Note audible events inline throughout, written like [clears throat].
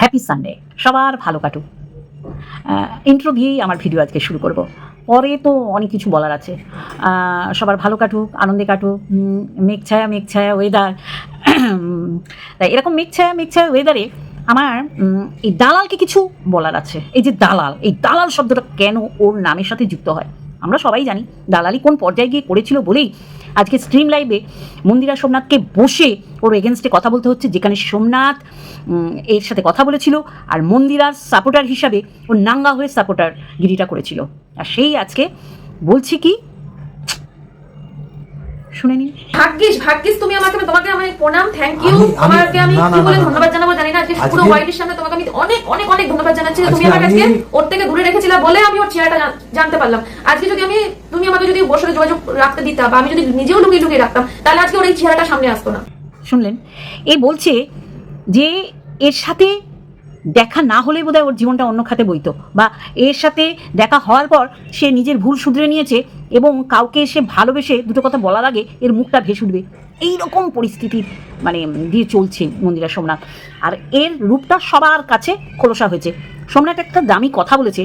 Happy Sunday সবার ভালো কাটুক। ইন্ট্রো দিয়েই আমার ভিডিও আজকে শুরু করব। পরে তো অনেক কিছু বলার আছে। সবার ভালো কাটুক, আনন্দে কাটুক মেঘ ছায়া মেঘ ছায়া ওয়েদার [clears throat] তাই এরকম মেঘ ছায়া মেঘ ছায়া ওয়েদারে আমার এই দালালকে কিছু বলার আছে। এই যে দালাল, এই দালাল শব্দটা কেন ওর নামের সাথে যুক্ত হয়? আমরা সবাই জানি দালালি কোন পর্যায়ে গিয়ে করেছিল বলেই আজকে স্ট্রিম লাইভে মন্দিরা সোমনাথকে বসে ওর এগেনস্টে কথা বলতে হচ্ছে যেখানে সোমনাথ উম, এর সাথে কথা বলেছিল আর মন্দিরার সাপোর্টার হিসাবে ও নাঙ্গা হয়ে সাপোর্টার গিরিটা করেছিল। আর সেই আজকে বলছি কি শুনে নিন। ভাগ্যিস ভাগ্যিস তুমি আমাকে তোমাকে আমি প্রণাম থ্যাংক ইউ তোমাকে আমি কি বলে। ধন্যবাদ জানাব জানি না আজকে পুরো ওয়াইডের সামনে তোমাকে আমি অনেক অনেক অনেক ধন্যবাদ জানাচ্ছি। যে তুমি আমাকে আজকে ওর থেকে দূরে রেখেছিলে বলে আমি ওর চেহারাটা জানতে পারলাম। আজকে যদি আমি তুমি আমাকে যদি ওর সাথে যোগাযোগ রাখতে দিতা বা আমি যদি নিজেও লুকিয়ে লুকিয়ে রাখতাম তাহলে আজকে ওর এই চেহারাটা সামনে আসতো না। শুনলেন, এ বলছে যে এর সাথে দেখা না হলে বোধহয় ওর জীবনটা অন্য খাতে বইতো বা এর সাথে দেখা হওয়ার পর সে নিজের ভুল শুধরে নিয়েছে এবং কাউকে সে ভালোবেসে দুটো কথা বলার আগে এর মুখটা ভেসে উঠবে। এই রকম পরিস্থিতির মানে দিয়ে চলছে মন্দিরা সোমনাথ। আর এর রূপটা সবার কাছে খোলসা হয়েছে। সোমনাথ একটা দামি কথা বলেছে,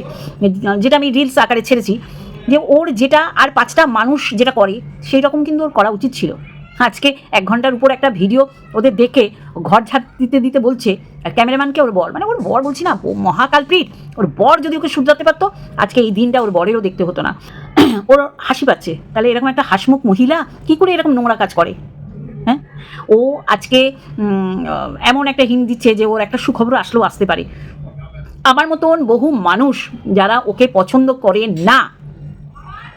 যেটা আমি রিলস আকারে ছেড়েছি যে ওর যেটা আর পাঁচটা মানুষ যেটা করে, সেই রকম কিন্তু ওর করা উচিত ছিল। আজকে এক ঘণ্টার উপর একটা ভিডিও ওদের দেখে, ঘর ঝাড় দিতে দিতে বলছে ক্যামেরাম্যানকে ওর বর মানে ওর বর বলছি না, ও মহাকালপ্রিট ওর বর যদি ওকে শুধরাতে পারতো, আজকে এই দিনটা ওর বরেরও দেখতে হতো না। [clears throat] ওর হাসি পাচ্ছে। তাহলে এরকম একটা হাসমুখ মহিলা কি করে এরকম নোংরা কাজ করে? হ্যাঁ? ও আজকে এমন একটা হিন্ট দিচ্ছে যে ওর একটা সুখবর আসলেও আসতে পারে। আমার মতন বহু মানুষ যারা ওকে পছন্দ করে না,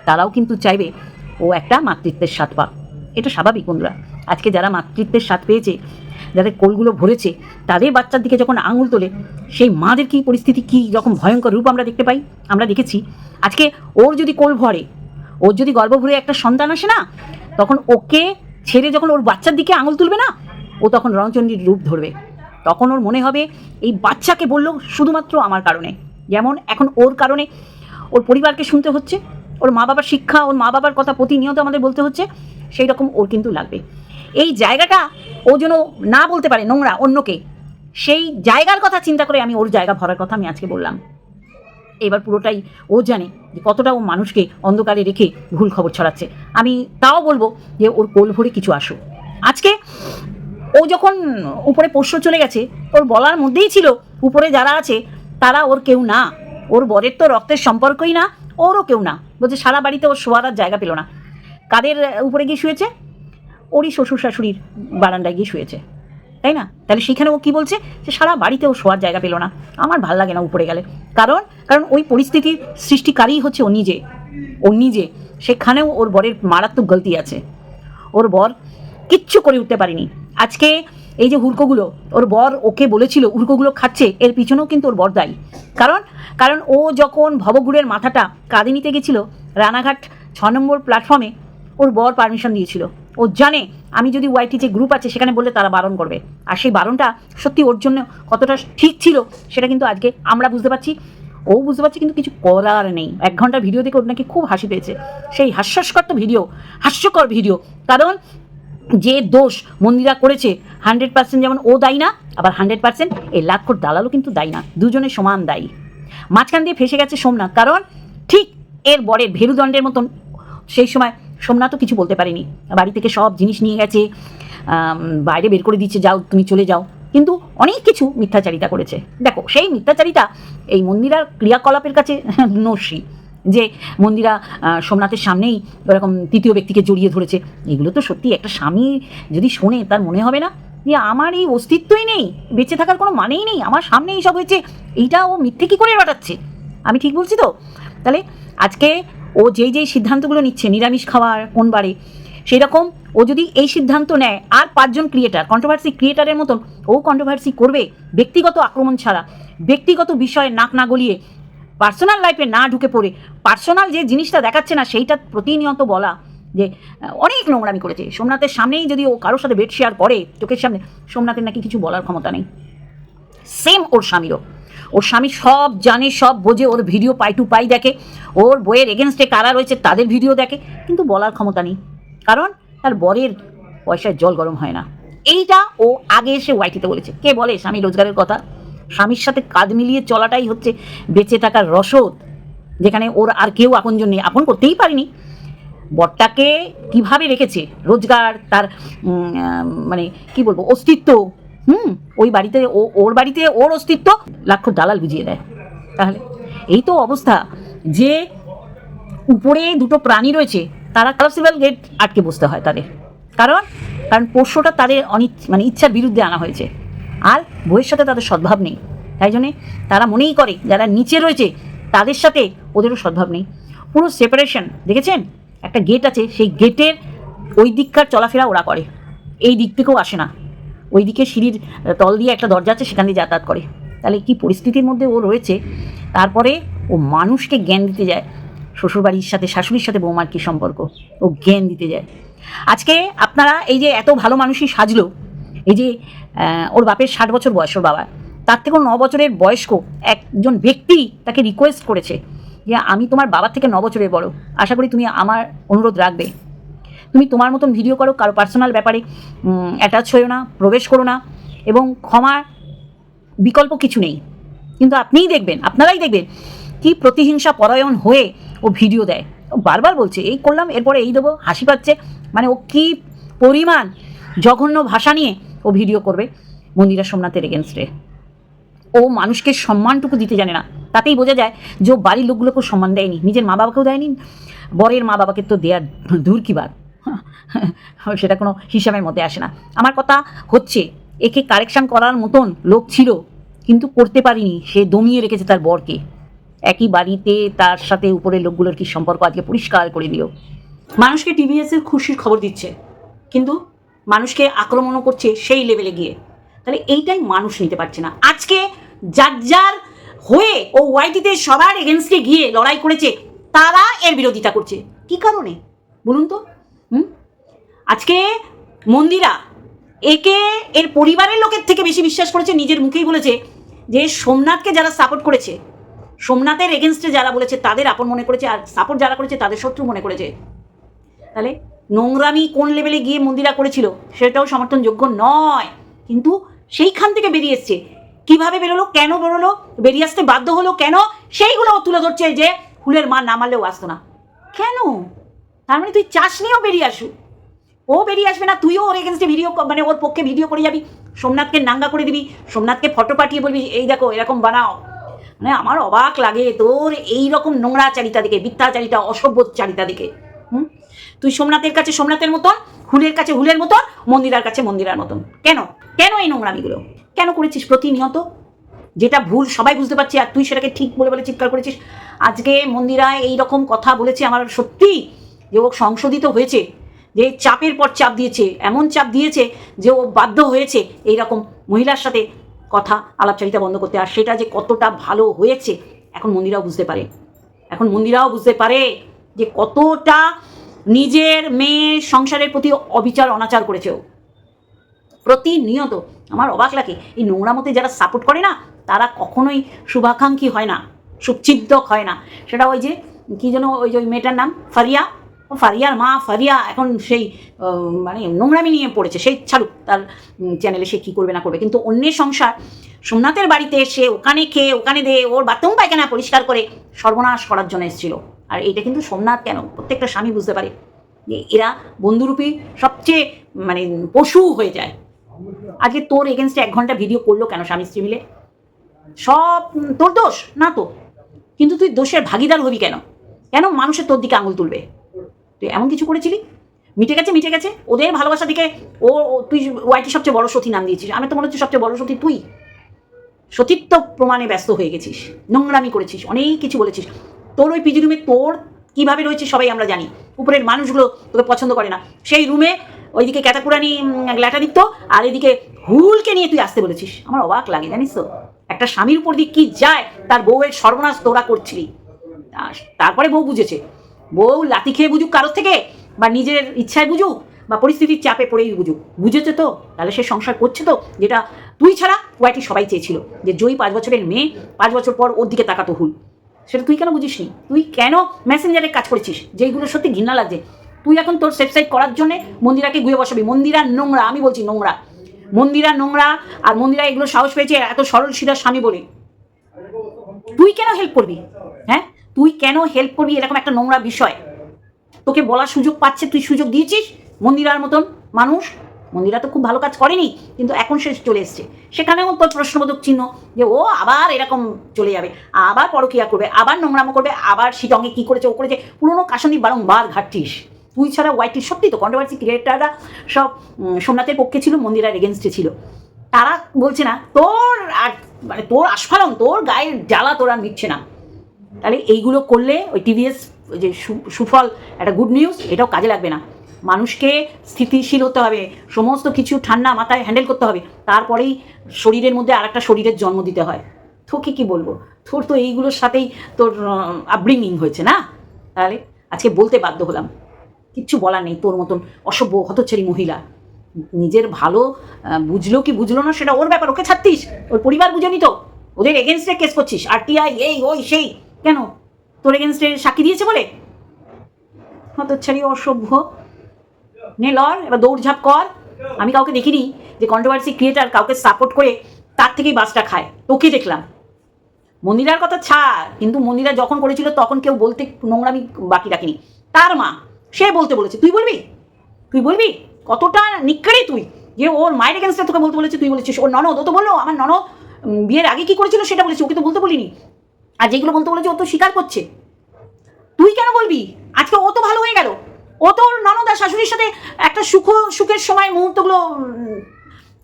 তারাও কিন্তু চাইবে ও একটা মাতৃত্বের স্বাদ পাক। এটা স্বাভাবিক বন্ধুরা। আজকে যারা মাতৃত্বের স্বাদ পেয়েছে, যাদের কোলগুলো ভরেছে, তাদের বাচ্চার দিকে যখন আঙুল তোলে, সেই মাদের কী পরিস্থিতি, কী রকম ভয়ঙ্কর রূপ আমরা দেখতে পাই? আমরা দেখেছি, আজকে ওর যদি কোল ভরে, ওর যদি গর্ভ ভরে একটা সন্তান আসে না, তখন ওকে ছেড়ে যখন ওর বাচ্চার দিকে আঙুল তুলবে না, ও তখন রণচণ্ডীর রূপ ধরবে। তখন ওর মনে হবে, এই বাচ্চাকে বলল শুধুমাত্র আমার কারণে। যেমন এখন ওর কারণে ওর পরিবারকে শুনতে হচ্ছে, ওর মা বাবার শিক্ষা, ওর মা বাবার কথা প্রতিনিয়ত আমাদের বলতে হচ্ছে। সেই রকম ওর কিন্তু লাগবে। এই জায়গাটা ও যেন না বলতে পারে নোংরা অন্যকে, সেই জায়গার কথা চিন্তা করে আমি ওর জায়গা ভরার কথা আমি আজকে বললাম। এবার পুরোটাই ও জানে যে কতটা ও মানুষকে অন্ধকারে রেখে ভুল খবর ছড়াচ্ছে। আমি তাও বলব যে ওর কোল ভরে কিছু আসুক আজকে ও যখন উপরে পোষ্য চলে গেছে, ওর বলার মধ্যেই ছিল, উপরে যারা আছে তারা ওর কেউ না। ওর বরের তো রক্তের সম্পর্কই না, ওরও কেউ না। বলছে, সারা বাড়িতে ওর শোয়ার জায়গা পেল না। কাদের উপরে গিয়ে শুয়েছে? ওরই শ্বশুর শাশুড়ির বারান্দায় গিয়ে শুয়েছে। তাই না? তাহলে সেখানে ও কী বলছে? যে সারা বাড়িতে ও শোয়ার জায়গা পেল না। আমার ভালো লাগে না উপরে গেলে। কারণ কারণ ওই পরিস্থিতির সৃষ্টিকারী হচ্ছে ও নিজে। ও নিজে। সেখানেও ওর বরের মারাত্মক গলতি আছে। ওর বর কিচ্ছু করে উঠতে পারেনি। আজকে এই যে হুড়কোগুলো, ওর বর ওকে বলেছিল, হুড়কোগুলো খাচ্ছে, এর পিছনেও কিন্তু ওর বর দায়ী। কারণ কারণ ও যখন ভবগুড়ের মাথাটা কাঁদে নিতে গেছিল, রানাঘাট ছ নম্বর প্ল্যাটফর্মে ওর বর পারমিশন দিয়েছিল। ও জানে, আমি যদি ওয়াইটি যে গ্রুপ আছে, সেখানে বললে তারা বারণ করবে। আর সেই বারণটা সত্যি ওর জন্য কতটা ঠিক ছিল, সেটা কিন্তু আজকে আমরা বুঝতে পারছি। ও বুঝতে পারছি কিন্তু কিছু করার নেই। এক ঘণ্টার ভিডিও দেখে ওর নাকি খুব হাসি পেয়েছে। সেই হাস্যস্কর তো ভিডিও হাস্যকর ভিডিও কারণ যে দোষ মন্দিরা করেছে হান্ড্রেড পার্সেন্ট যেমন ও দায়ী না, আবার হান্ড্রেড পার্সেন্ট এই লাক্ষর দালালও কিন্তু দায়ী না। দুজনে সমান দায়ী। মাঝখান দিয়ে ফেসে গেছে সোমনাথ। কারণ ঠিক এর বরের ভেরুদণ্ডের মতন সেই সময় সোমনাথও কিছু বলতে পারেনি। বাড়ি থেকে সব জিনিস নিয়ে গেছে বাইরে বের করে দিচ্ছে, যাও, তুমি চলে যাও। কিন্তু অনেক কিছু মিথ্যাচারিতা করেছে। দেখো, সেই মিথ্যাচারিতা এই মন্দিরার ক্রিয়াকলাপের কাছে [laughs] নস্যি, যে মন্দিরা সোমনাথের সামনেই ওরকম তৃতীয় ব্যক্তিকে জড়িয়ে ধরেছে। এগুলো তো সত্যি একটা স্বামী যদি শোনে, তার মনে হবে না যে আমার এই অস্তিত্বই নেই, বেঁচে থাকার কোনো মানেই নেই, আমার সামনে এইসব হয়েছে। এইটা ও মিথ্যে কী করে রটাচ্ছে আমি ঠিক বলছি তো? তাহলে আজকে ও যেই যেই সিদ্ধান্তগুলো নিচ্ছে, নিরামিষ খাওয়ার কোন বারে সেই রকম ও যদি এই সিদ্ধান্ত নেয়, আর পাঁচজন ক্রিয়েটার কন্ট্রোভার্সি ক্রিয়েটারের মতন, ও কন্ট্রোভার্সি করবে ব্যক্তিগত আক্রমণ ছাড়া, ব্যক্তিগত বিষয়ে নাক না গলিয়ে পার্সোনাল লাইফে না ঢুকে পড়ে পার্সোনাল যে জিনিসটা দেখাচ্ছে না, সেইটা প্রতিনিয়ত বলা, যে অনেক নোংরামি করেছে। সোমনাথের সামনেই যদি ও কারোর সাথে বেড শেয়ার করে, চোখের সামনে, সোমনাথের নাকি কিছু বলার ক্ষমতা নেই। সেম ওর স্বামীরও। ওর স্বামী সব জানে, সব বোঝে, ওর ভিডিও পাই টু পাই দেখে। ওর বইয়ের এগেনস্টে কারা রয়েছে তাদের ভিডিও দেখে, কিন্তু বলার ক্ষমতা নেই। কারণ তার বরের পয়সায় জল গরম হয় না। এইটা ও আগে এসে ওয়াইটিতে বলেছে। কে বলে স্বামী রোজগারের কথা? স্বামীর সাথে কাঁধ মিলিয়ে চলাটাই হচ্ছে বেঁচে থাকার রসদ, যেখানে ওর আর কেউ আপনজন নেই। আপন করতেই পারিনি। বরটাকে কীভাবে রেখেছে? রোজগার, তার মানে কি বলব, অস্তিত্ব হুম, ওই বাড়িতে, ও, ওর বাড়িতে ওর অস্তিত্ব লাখ দালাল বুঝিয়ে দেয়। তাহলে, এই তো অবস্থা যে উপরে দুটো প্রাণী রয়েছে, তারা কালাসিবাল গেট আটকে বসতে হয় তাদের। কারণ কারণ পোষ্যটা তাদের অনিচ মানে ইচ্ছার বিরুদ্ধে আনা হয়েছে। আর বইয়ের সাথে তাদের সদ্ভাব নেই। তাই জন্যে তারা মনেই করে, যারা নিচে রয়েছে, তাদের সাথে ওদেরও সদ্ভাব নেই। পুরো সেপারেশন দেখেছেন? একটা গেট আছে, সেই গেটের ওই দিককার চলাফেরা ওরা করে। এই দিক থেকেও আসে না। ওই দিকে সিঁড়ির তল দিয়ে একটা দরজা আছে, সেখান দিয়ে যাতায়াত করে। তাহলে কি পরিস্থিতির মধ্যে ও রয়েছে? তারপরে ও মানুষকে জ্ঞান দিতে যায়। শ্বশুরবাড়ির সাথে, শাশুড়ির সাথে বৌমার কী সম্পর্ক? ও জ্ঞান দিতে যায়। আজকে আপনারা এই যে এত ভালো মানুষই সাজলো, এই যে ওর বাপের ষাট বছর বয়স, ওর বাবা, তার থেকেও ন বছরের বয়স্ক একজন ব্যক্তি তাকে রিকোয়েস্ট করেছে যে, আমি তোমার বাবার থেকে ন বছরের বড়। আশা করি তুমি আমার অনুরোধ রাখবে। তুমি তোমার মতন ভিডিও করো, কারও পার্সোনাল ব্যাপারে অ্যাটাচ হয়েও না, প্রবেশ করো না, এবং ক্ষমার বিকল্প কিছু নেই। কিন্তু আপনিই দেখবেন, আপনারাই দেখবেন কি প্রতিহিংসা পরায়ণ হয়ে ও ভিডিও দেয়। ও বারবার বলছে, এই করলাম, এরপরে এই দেবো। হাসি পাচ্ছে। মানে ও কি পরিমাণ জঘন্য ভাষা নিয়ে ও ভিডিও করবে মন্দিরা সোমনাথের এগেনস্টে ও মানুষকে সম্মানটুকু দিতে জানে না। তাতেই বোঝা যায় যে ও বাড়ির লোকগুলোকেও সম্মান দেয়নি। নিজের মা বাবাকেও দেয়নি। বরের মা বাবাকে তো দেয়ার দূর কি বার সেটা কোনো হিসাবের মধ্যে আসে না। আমার কথা হচ্ছে, একে কারেকশন করার মতন লোক ছিল, কিন্তু করতে পারিনি। সে দমিয়ে রেখেছে তার বরকে। একই বাড়িতে তার সাথে উপরের লোকগুলোর কি সম্পর্ক আজকে পরিষ্কার করে দিল? মানুষকে টিভিএসের খুশির খবর দিচ্ছে, কিন্তু মানুষকে আক্রমণও করছে সেই লেভেলে গিয়ে। তাহলে এইটাই মানুষ নিতে পারছে না। আজকে যার যার হয়ে ও ওয়াইটিতে সবার এগেনস্টে গিয়ে লড়াই করেছে, তারা এর বিরোধিতা করছে। কি কারণে? বলুন তো। হুম? আজকে মন্দিরা একে এর পরিবারের লোকের থেকে বেশি বিশ্বাস করেছে, নিজের মুখেই বলেছে যে সোমনাথকে যারা সাপোর্ট করেছে, সোমনাথের এগেনস্টে যারা বলেছে, তাদের আপন মনে করেছে আর সাপোর্ট যারা করেছে, তাদের শত্রু মনে করেছে। তাহলে নোংরামি কোন লেভেলে গিয়ে মন্দিরা করেছিল, সেটাও সমর্থনযোগ্য নয়। কিন্তু সেইখান থেকে বেরিয়ে এসছে। কীভাবে বেরোলো, কেন বেরোলো, বেরিয়ে আসতে বাধ্য হলো, কেন সেইগুলো তুলে ধরছে যে ফুলের মা না মারলেও আসতো না। কেন? তার মানে তুই চাস নিয়েও বেরিয়ে আসু। ও বেরিয়ে আসবে না, তুইও ওর এগেনস্টে ভিডিও মানে ওর পক্ষে ভিডিও করে যাবি, সোমনাথকে নাঙ্গা করে দিবি, সোমনাথকে ফটো পাঠিয়ে বলবি, এই দেখো, এরকম বানাও। মানে আমার অবাক লাগে তোর এই রকম নোংরা চারিতা দিকে অসভ্য চারিতা দিকে হুম? তুই সোমনাথের কাছে সোমনাথের মতন, হুলের কাছে হুলের মতন, মন্দিরার কাছে মন্দিরার মতন। কেন? কেন এই নোংরামিগুলো? কেন করেছিস প্রতিনিয়ত? যেটা ভুল সবাই বুঝতে পারছি, আর তুই সেটাকে ঠিক বলে বলে চিৎকার করেছিস। আজকে মন্দিরা এই রকম কথা বলেছে আমার সত্যি। যে ও সংশোধিত হয়েছে, যে চাপের পর চাপ দিয়েছে, এমন চাপ দিয়েছে যে ও বাধ্য হয়েছে এই রকম মহিলার সাথে কথা আলাপচারিতা বন্ধ করতে। আর সেটা যে কতটা ভালো হয়েছে, এখন মন্দিরাও বুঝতে পারে। এখন মন্দিরাও বুঝতে পারে যে কতটা নিজের মেয়ে সংসারের প্রতি অবিচার, অনাচার করেছে ও। প্রতিনিয়ত আমার অবাক লাগে, এই নোংরামতে যারা সাপোর্ট করে না, তারা কখনোই শুভাকাঙ্ক্ষী হয় না শুভচিন্তক হয় না। সেটা ওই যে, কী যেন ওই যে ওই মেয়েটার নাম, ফারিয়া? ফারিয়ার মা, ফারিয়া এখন সেই মানে নোংরামি নিয়ে পড়েছে। সেই ছাড়ুক, তার চ্যানেলে সে কী করবে না করবে। কিন্তু অন্যের সংসার, সোমনাথের বাড়িতে এসে ওখানে খেয়ে, ওখানে দিয়ে ওর বাথরুম পায়খানা পরিষ্কার করে সর্বনাশ করার জন্য এসেছিল। আর এটা কিন্তু সোমনাথ কেন? প্রত্যেকটা স্বামী বুঝতে পারে যে এরা বন্ধুরূপী সবচেয়ে মানে পশু হয়ে যায়। আজকে তোর এগেনস্টে এক ঘণ্টা ভিডিও করল কেন স্বামী স্ত্রী মিলে? সব তোর দোষ, না তো? কিন্তু তুই দোষের ভাগিদার হবি কেন? কেন মানুষের তোর দিকে আঙুল তুলবে? তুই এমন কিছু করেছিলি? মিটে গেছে মিটে গেছে। ওদের ভালোবাসা দিকে ও তুই ওয়াইটি সবচেয়ে বড় সতী নাম দিয়েছিস। আমি তো মনে হচ্ছে সবচেয়ে বড় সতী তুই। সতীত্ব প্রমাণে ব্যস্ত হয়ে গেছিস। নোংরামি করেছিস, অনেক কিছু বলেছিস। তোর ওই পিজি রুমে তোর কীভাবে রয়েছে সবাই আমরা জানি। উপরের মানুষগুলো তোকে পছন্দ করে না। সেই রুমে ওইদিকে ক্যাটাকুরানি ল্যাটা দিত আর এদিকে হুলকে নিয়ে তুই আসতে বলেছিস। আমার অবাক লাগে, জানিস তো? একটা স্বামীর উপর দিয়ে কি যায়? তার বউয়ের সর্বনাশ তোরা করছিলি। তারপরে বউ বুঝেছে। বউ লাতি খেয়ে বুঝুক কারোর থেকে, বা নিজের ইচ্ছায় বুঝুক, বা পরিস্থিতির চাপে পড়েই বুঝুক। বুঝেছে তো? তাহলে সে সংসার করছে তো? যেটা তুই ছাড়া ওয়াইটি সবাই চেয়েছিল, যে জয়ী পাঁচ বছরের মেয়ে, পাঁচ বছর পর ওর দিকে তাকাতো হুল। সেটা তুই কেন বুঝিসনি? তুই কেন মেসেঞ্জারে কাজ করেছিস? যেইগুলো সত্যি ঘৃণা লাগছে। তুই এখন তোর সেফসাইড করার জন্য মন্দিরাকে গুয়ে বসাবি। মন্দিরা নোংরা, আমি বলছি নোংরা। মন্দিরা নোংরা, আর মন্দিরা এগুলো সাহস পেয়েছে এত সরল, সিধা স্বামী বলে। তুই কেন হেল্প করবি? হ্যাঁ? তুই কেন হেল্প করবি? এরকম একটা নোংরা বিষয়। তোকে বলার সুযোগ পাচ্ছে, তুই সুযোগ দিয়েছিস? মন্দিরার মতন মানুষ। মন্দিরা তো খুব ভালো কাজ করেনি, কিন্তু এখন সে চলে এসছে। সেখানেও তোর প্রশ্নবোধক চিহ্ন যে, ও আবার এরকম চলে যাবে, আবার পরকিয়া করবে, আবার নোংরামো করবে, আবার শিটঙ্গে কী করেছে, ও করেছে। পুরোনো কাশনি বারংবার ঘাটতিস। তুই ছাড়া ওয়াইটির সত্যি তো কন্ট্রোভার্সি ক্রিয়েটাররা সব সোমনাথের পক্ষে ছিল, মন্দিরার এগেনস্টে ছিল। তারা বলছে না, তোর আর মানে তোর আস্ফালন, তোর গায়ের জ্বালা তোর নিচ্ছে না। তাহলে এইগুলো করলে ওই টিভিএস যে সুফল, একটা গুড নিউজ এটাও কাজে লাগবে না। মানুষকে স্থিতিশীল হতে হবে, সমস্ত কিছু ঠান্ডা মাথায় হ্যান্ডেল করতে হবে, তারপরেই শরীরের মধ্যে আর একটা শরীরের জন্ম দিতে হয়। তোকে কি বলব? তোর তো এইগুলোর সাথেই তোর আপব্রিঙ্গিং হয়েছে না? তাহলে আজকে বলতে বাধ্য হলাম, কিচ্ছু বলার নেই তোর মতন অসভ্য হতচ্ছারি মহিলা। নিজের ভালো বুঝলো কি বুঝলো না সেটা ওর ব্যাপার, ওকে ছাড়তিস? ওর পরিবার বুঝে নিত ওদের এগেনস্টে কেস করছিস, আর টিআই এই ওই, সেই। কেন? তোর এগেনস্টে সাক্ষী দিয়েছে বলে? হতচ্ছারি অসভ্য। নে লর এবার দৌড়ঝাঁপ কর। আমি কাউকে দেখিনি যে কন্ট্রোভার্সি ক্রিয়েটার কাউকে সাপোর্ট করে তার থেকেই বাসটা খায়। তোকে দেখলাম। মন্দিরার কথা ছাড়, কিন্তু মন্দিরা যখন করেছিল তখন কেউ বলতে নোংরামি বাকি রাখিনি। তার মা, সে বলতে বলেছে, তুই বলবি? তুই বলবি? কতটা নিকড়ে তুই যে ওর মায়ের এগেনস্টে তোকে বলতে বলেছে, তুই বলেছিস। ওর ননদ, ও তো বলল, আমার ননদ বিয়ের আগে কি করেছিল সেটা বলেছি, ওকে তো বলতে বলিনি। আর যেগুলো বলতে বলেছে ও তো স্বীকার করছে। তুই কেন বলবি? আজকে ও তো ভালো হয়ে গেল। ও তো ওর ননদ শাশুড়ির সাথে একটা সুখ, সুখের সময় মুহূর্তগুলো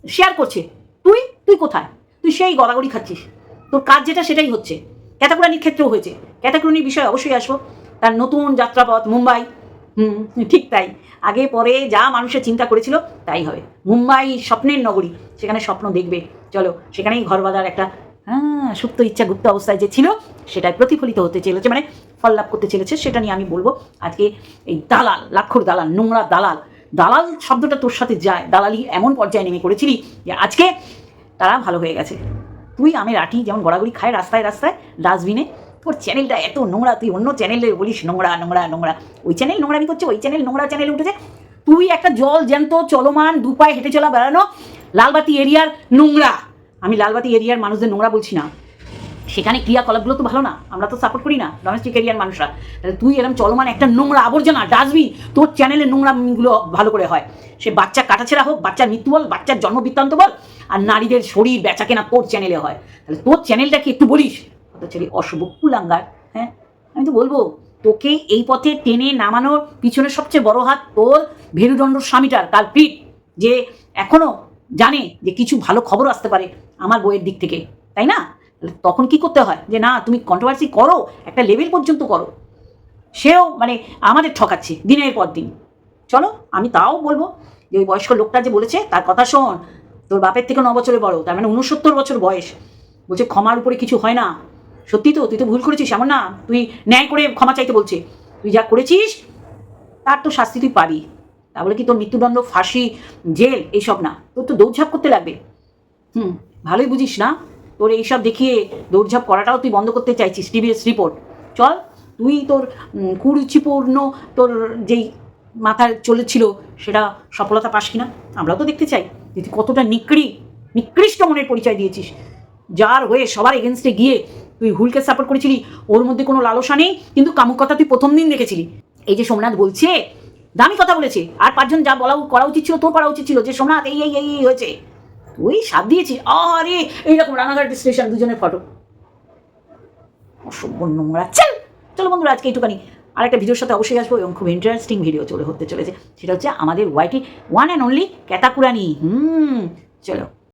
শেয়ার করছে। তুই? তুই কোথায়? তুই সেই গড়াগড়ি খাচ্ছিস। তোর কাজ যেটা সেটাই হচ্ছে। ক্যাতাকুরানির ক্ষেত্রেও হয়েছে। ক্যাতাকুরানির বিষয়ে অবশ্যই আসব। তার নতুন যাত্রাপথ, মুম্বাই। হুম, ঠিক তাই। আগে, পরে যা মানুষের চিন্তা করেছিল, তাই হবে। মুম্বাই স্বপ্নের নগরী। সেখানে স্বপ্ন দেখবে। চলো, সেখানেই ঘর বাঁধার একটা হ্যাঁ সুপ্ত ইচ্ছা গুপ্ত অবস্থায় যে ছিল, সেটাই প্রতিফলিত হতে চলেছে মানে ফল লাভ করতে চলেছে, সেটা নিয়ে আমি বলব আজকে এই দালাল, লাক্ষর দালাল, নোংরা দালাল। দালাল শব্দটা তোর সাথে যায়। দালালি এমন পর্যায়ে নেমে করেছিলি যে আজকে তারা ভালো হয়ে গেছে। তুই আমি আটি যেমন গড়াগড়ি খায় রাস্তায় রাস্তায়, ডাস্টবিনে, তোর চ্যানেলটা এত নোংরা, তুই অন্য চ্যানেলে বলিস নোংরা নোংরা নোংরা। ওই চ্যানেল নোংরামি করছে, ওই চ্যানেল নোংরা চ্যানেলে উঠেছে। তুই একটা জল জ্যান্ত, চলমান দু পায়ে হেঁটে চলা বেড়ানো, লালবাতি এরিয়ার নোংরা। আমি লালবাতি এরিয়ার মানুষদের নোংরা বলছি না। সেখানে ক্রিয়াকলাপগুলো তো ভালো না, আমরা তো সাপোর্ট করি না ডোমেস্টিক এরিয়ার মানুষরা। তাহলে তুই এরকম চলমান একটা নোংরা আবর্জনা, ডাস্টবিন, তোর চ্যানেলে নোংরাগুলো ভালো করে হয়। সে বাচ্চা কাটাছেড়া হোক বাচ্চার মৃত্যু বল, বাচ্চার জন্ম বৃত্তান্ত বল, আর নারীদের শরীর বেচা কেনা তোর চ্যানেলে হয়। তাহলে তোর চ্যানেলটা কি একটু বলিস? অত ছেলে অশুভ কুলাঙ্গার হ্যাঁ? আমি তো বলব, তোকে এই পথে টেনে নামানোর পিছনে সবচেয়ে বড় হাত তোর ভেরুদণ্ড স্বামীটার পিঠ যে এখনও জানে যে কিছু ভালো খবর আসতে পারে আমার বইয়ের দিক থেকে, তাই না? তখন কি করতে হয়? যে না, তুমি কন্ট্রোভার্সি করো, একটা লেভেল পর্যন্ত করো। সেও মানে আমাদের ঠকাচ্ছে দিনের পর দিন। চলো, আমি তাও বলব যে ওই বয়স্ক লোকটা যে বলেছে, তার কথা শোন, তোর বাপের থেকে ন বছরে বড়, তার মানে উনসত্তর বছর বয়স। বলছে, ক্ষমার উপরে কিছু হয় না। সত্যি তো, তুই তো ভুল করেছিস, এমন না। তুই ন্যায় করে ক্ষমা চাইতে বলছে। তুই যা করেছিস, তার তো শাস্তি তুই পাবি। তা বলে কি তোর মৃত্যুদণ্ড, ফাঁসি, জেল, এইসব না? তোর তো দৌড়ঝাঁপ করতে লাগবে। হুম, ভালোই বুঝিস না? তোর এইসব দেখিয়ে দৌড়ঝাঁপ করাটাও তুই বন্ধ করতে চাইছিস টিভিএস রিপোর্ট চল, তুই তোর কুরুচিপূর্ণ তোর যেই মাথায় চলেছিল, সেটা সফলতা পাস কিনা? আমরাও তো দেখতে চাই। যে তুই কতটা নিকৃ নিকৃষ্ট মনের পরিচয় দিয়েছিস। যার হয়ে সবার এগেনস্টে গিয়ে তুই হুলকে সাপোর্ট করেছিলি, ওর মধ্যে কোনো লালসা নেই, কিন্তু কামুকতা তুই প্রথম দিন দেখেছিলি। এই যে সোমনাথ বলছে দামি কথা বলেছে। আর পাঁচজন যা বলা করা উচিত ছিল, তোর করা উচিত ছিল যে সোমনাথ এই এই এই হয়েছে। তুই সাপ দিয়েছিস? আরে, এইরকম রানাঘাট স্টেশন দুজনের ফটো। অসভ্য নোংরা। চল, চলো বন্ধুরা, আজকে এইটুখানি আর একটা ভিডিওর সাথে অবশ্যই আসব এবং খুব ইন্টারেস্টিং ভিডিও চলে হতে চলেছে। সেটা হচ্ছে আমাদের ওয়াইটি ওয়ান অ্যান্ড অনলি ক্যাতাকুরানি হুম, চলো।